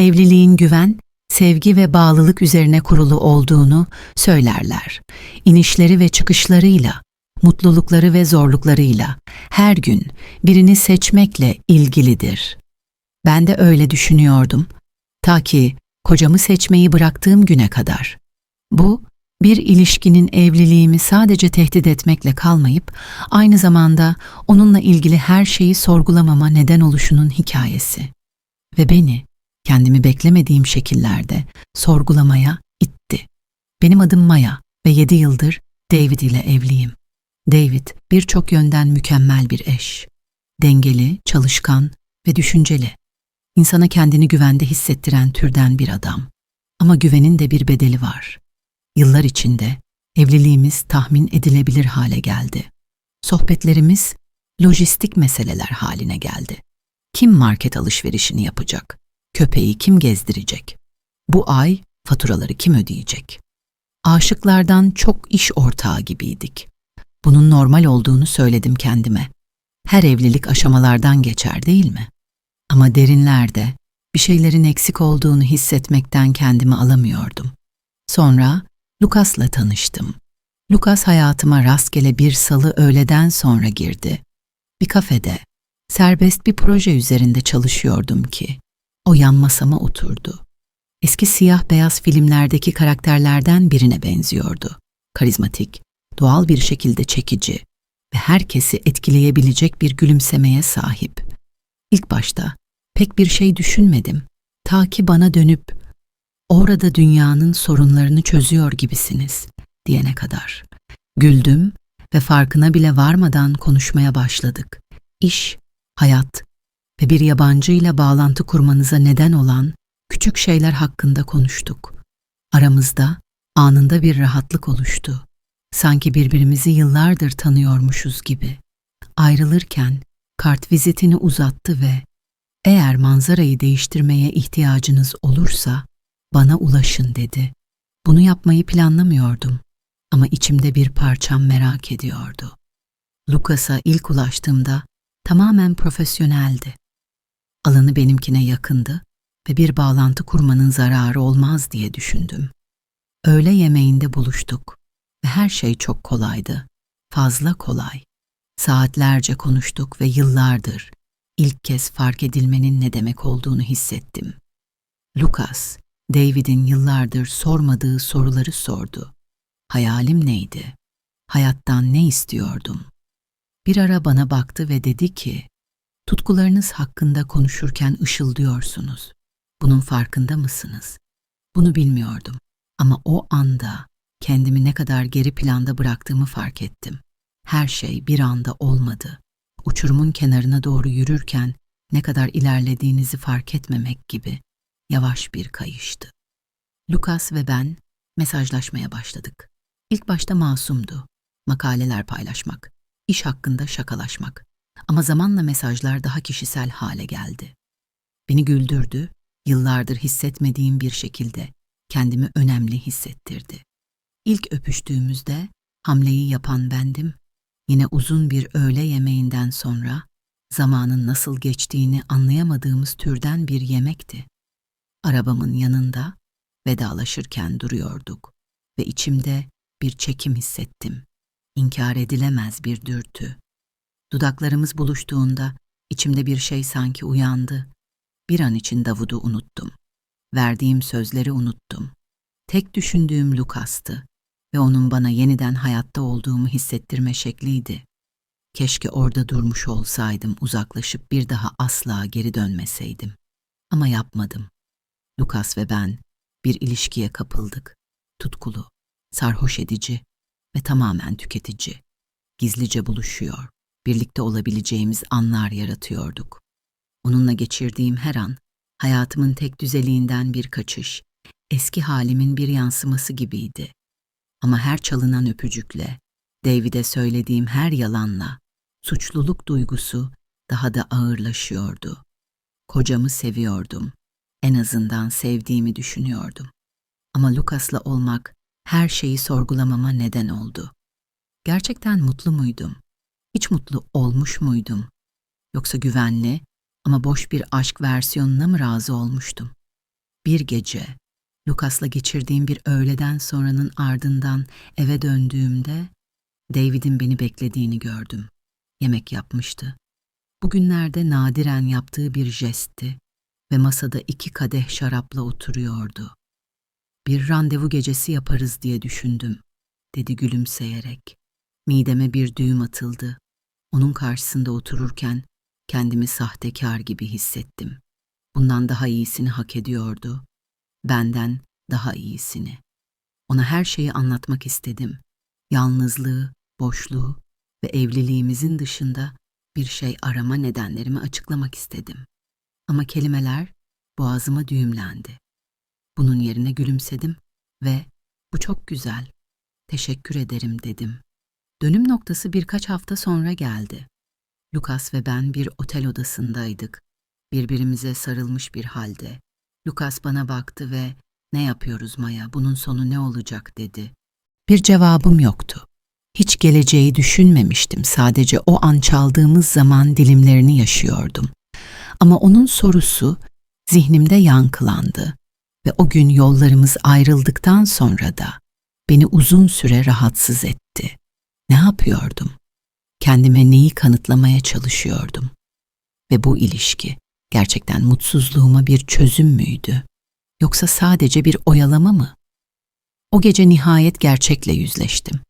evliliğin güven, sevgi ve bağlılık üzerine kurulu olduğunu söylerler. İnişleri ve çıkışlarıyla, mutlulukları ve zorluklarıyla her gün birini seçmekle ilgilidir. Ben de öyle düşünüyordum. Ta ki kocamı seçmeyi bıraktığım güne kadar. Bu, bir ilişkinin evliliğimi sadece tehdit etmekle kalmayıp, aynı zamanda onunla ilgili her şeyi sorgulamama neden oluşunun hikayesi. Ve beni, kendimi beklemediğim şekillerde sorgulamaya itti. Benim adım Maya ve yedi yıldır David ile evliyim. David birçok yönden mükemmel bir eş. Dengeli, çalışkan ve düşünceli. İnsana kendini güvende hissettiren türden bir adam. Ama güvenin de bir bedeli var. Yıllar içinde evliliğimiz tahmin edilebilir hale geldi. Sohbetlerimiz lojistik meseleler haline geldi. Kim market alışverişini yapacak? Köpeği kim gezdirecek? Bu ay faturaları kim ödeyecek? Aşıklardan çok iş ortağı gibiydik. Bunun normal olduğunu söyledim kendime. Her evlilik aşamalardan geçer değil mi? Ama derinlerde bir şeylerin eksik olduğunu hissetmekten kendimi alamıyordum. Sonra Lukas'la tanıştım. Lukas hayatıma rastgele bir salı öğleden sonra girdi. Bir kafede, serbest bir proje üzerinde çalışıyordum ki, o yan masama oturdu. Eski siyah beyaz filmlerdeki karakterlerden birine benziyordu. Karizmatik, doğal bir şekilde çekici ve herkesi etkileyebilecek bir gülümsemeye sahip. İlk başta pek bir şey düşünmedim. Ta ki bana dönüp orada dünyanın sorunlarını çözüyor gibisiniz diyene kadar. Güldüm ve farkına bile varmadan konuşmaya başladık. İş, hayat ve bir yabancıyla bağlantı kurmanıza neden olan küçük şeyler hakkında konuştuk. Aramızda anında bir rahatlık oluştu. Sanki birbirimizi yıllardır tanıyormuşuz gibi. Ayrılırken kart vizitini uzattı ve eğer manzarayı değiştirmeye ihtiyacınız olursa bana ulaşın dedi. Bunu yapmayı planlamıyordum ama içimde bir parçam merak ediyordu. Lucas'a ilk ulaştığımda tamamen profesyoneldi. Alanı benimkine yakındı ve bir bağlantı kurmanın zararı olmaz diye düşündüm. Öğle yemeğinde buluştuk ve her şey çok kolaydı. Fazla kolay. Saatlerce konuştuk ve yıllardır ilk kez fark edilmenin ne demek olduğunu hissettim. Lucas, David'in yıllardır sormadığı soruları sordu. Hayalim neydi? Hayattan ne istiyordum? Bir ara bana baktı ve dedi ki, tutkularınız hakkında konuşurken ışıldıyorsunuz. Bunun farkında mısınız? Bunu bilmiyordum ama o anda kendimi ne kadar geri planda bıraktığımı fark ettim. Her şey bir anda olmadı. Uçurumun kenarına doğru yürürken ne kadar ilerlediğinizi fark etmemek gibi yavaş bir kayıştı. Lucas ve ben mesajlaşmaya başladık. İlk başta masumdu. Makaleler paylaşmak, iş hakkında şakalaşmak. Ama zamanla mesajlar daha kişisel hale geldi. Beni güldürdü, yıllardır hissetmediğim bir şekilde kendimi önemli hissettirdi. İlk öpüştüğümüzde hamleyi yapan bendim. Yine uzun bir öğle yemeğinden sonra zamanın nasıl geçtiğini anlayamadığımız türden bir yemekti. Arabamın yanında vedalaşırken duruyorduk ve içimde bir çekim hissettim. İnkar edilemez bir dürtü. Dudaklarımız buluştuğunda içimde bir şey sanki uyandı. Bir an için Davud'u unuttum. Verdiğim sözleri unuttum. Tek düşündüğüm Lukas'tı ve onun bana yeniden hayatta olduğumu hissettirme şekliydi. Keşke orada durmuş olsaydım, uzaklaşıp bir daha asla geri dönmeseydim. Ama yapmadım. Lukas ve ben bir ilişkiye kapıldık. Tutkulu, sarhoş edici ve tamamen tüketici. Gizlice buluşuyor, birlikte olabileceğimiz anlar yaratıyorduk. Onunla geçirdiğim her an, hayatımın tek düzeliğinden bir kaçış, eski halimin bir yansıması gibiydi. Ama her çalınan öpücükle, David'e söylediğim her yalanla, suçluluk duygusu daha da ağırlaşıyordu. Kocamı seviyordum. En azından sevdiğimi düşünüyordum. Ama Lucas'la olmak her şeyi sorgulamama neden oldu. Gerçekten mutlu muydum? Hiç mutlu olmuş muydum? Yoksa güvenli ama boş bir aşk versiyonuna mı razı olmuştum? Bir gece Lucas'la geçirdiğim bir öğleden sonranın ardından eve döndüğümde David'in beni beklediğini gördüm. Yemek yapmıştı. Bugünlerde nadiren yaptığı bir jestti ve masada iki kadeh şarapla oturuyordu. Bir randevu gecesi yaparız diye düşündüm, dedi gülümseyerek. Mideme bir düğüm atıldı. Onun karşısında otururken kendimi sahtekar gibi hissettim. Bundan daha iyisini hak ediyordu. Benden daha iyisini. Ona her şeyi anlatmak istedim. Yalnızlığı, boşluğu ve evliliğimizin dışında bir şey arama nedenlerimi açıklamak istedim. Ama kelimeler boğazıma düğümlendi. Bunun yerine gülümsedim ve bu çok güzel, teşekkür ederim dedim. Dönüm noktası birkaç hafta sonra geldi. Lucas ve ben bir otel odasındaydık. Birbirimize sarılmış bir halde. Lucas bana baktı ve ne yapıyoruz Maya, bunun sonu ne olacak dedi. Bir cevabım yoktu. Hiç geleceği düşünmemiştim. Sadece o an çaldığımız zaman dilimlerini yaşıyordum. Ama onun sorusu zihnimde yankılandı ve o gün yollarımız ayrıldıktan sonra da beni uzun süre rahatsız etti. Ne yapıyordum? Kendime neyi kanıtlamaya çalışıyordum? Ve bu ilişki gerçekten mutsuzluğuma bir çözüm müydü? Yoksa sadece bir oyalama mı? O gece nihayet gerçekle yüzleştim.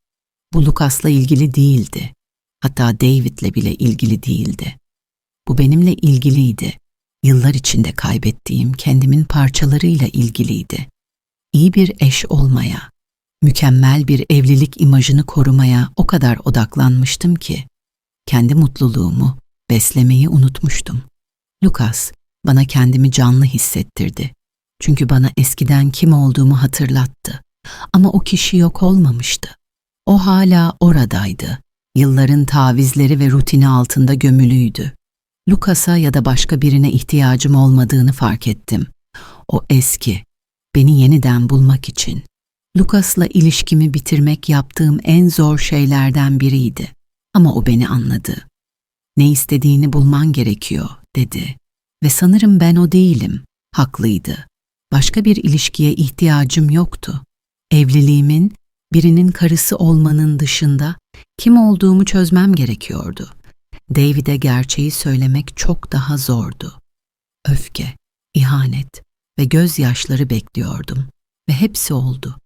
Bu Lucas'la ilgili değildi. Hatta David'le bile ilgili değildi. Bu benimle ilgiliydi. Yıllar içinde kaybettiğim kendimin parçalarıyla ilgiliydi. İyi bir eş olmaya, mükemmel bir evlilik imajını korumaya o kadar odaklanmıştım ki kendi mutluluğumu beslemeyi unutmuştum. Lucas bana kendimi canlı hissettirdi. Çünkü bana eskiden kim olduğumu hatırlattı. Ama o kişi yok olmamıştı. O hala oradaydı. Yılların tavizleri ve rutini altında gömülüydü. Lucas'a ya da başka birine ihtiyacım olmadığını fark ettim. O eski, beni yeniden bulmak için. Lucas'la ilişkimi bitirmek yaptığım en zor şeylerden biriydi. Ama o beni anladı. Ne istediğini bulman gerekiyor, dedi. Ve sanırım ben o değilim. Haklıydı. Başka bir ilişkiye ihtiyacım yoktu. Evliliğimin birinin karısı olmanın dışında kim olduğumu çözmem gerekiyordu. David'e gerçeği söylemek çok daha zordu. Öfke, ihanet ve gözyaşları bekliyordum ve hepsi oldu.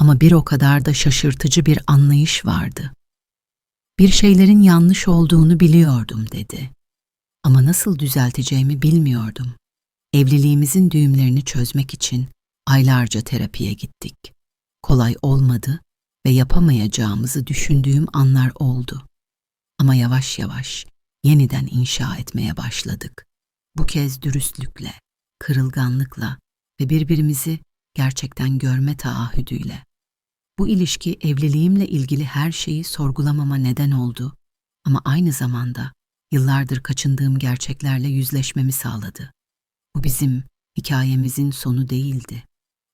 Ama bir o kadar da şaşırtıcı bir anlayış vardı. Bir şeylerin yanlış olduğunu biliyordum dedi. Ama nasıl düzelteceğimi bilmiyordum. Evliliğimizin düğümlerini çözmek için aylarca terapiye gittik. Kolay olmadı ve yapamayacağımızı düşündüğüm anlar oldu. Ama yavaş yavaş yeniden inşa etmeye başladık. Bu kez dürüstlükle, kırılganlıkla ve birbirimizi gerçekten görme taahhüdüyle. Bu ilişki evliliğimle ilgili her şeyi sorgulamama neden oldu ama aynı zamanda yıllardır kaçındığım gerçeklerle yüzleşmemi sağladı. Bu bizim hikayemizin sonu değildi.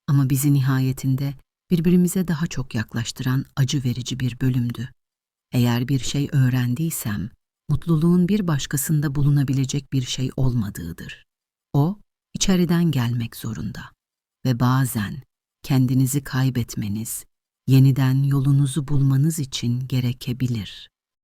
Ama bizi nihayetinde birbirimize daha çok yaklaştıran acı verici bir bölümdü. Eğer bir şey öğrendiysem, mutluluğun bir başkasında bulunabilecek bir şey olmadığıdır. O, içeriden gelmek zorunda ve bazen kendinizi kaybetmeniz, yeniden yolunuzu bulmanız için gerekebilir.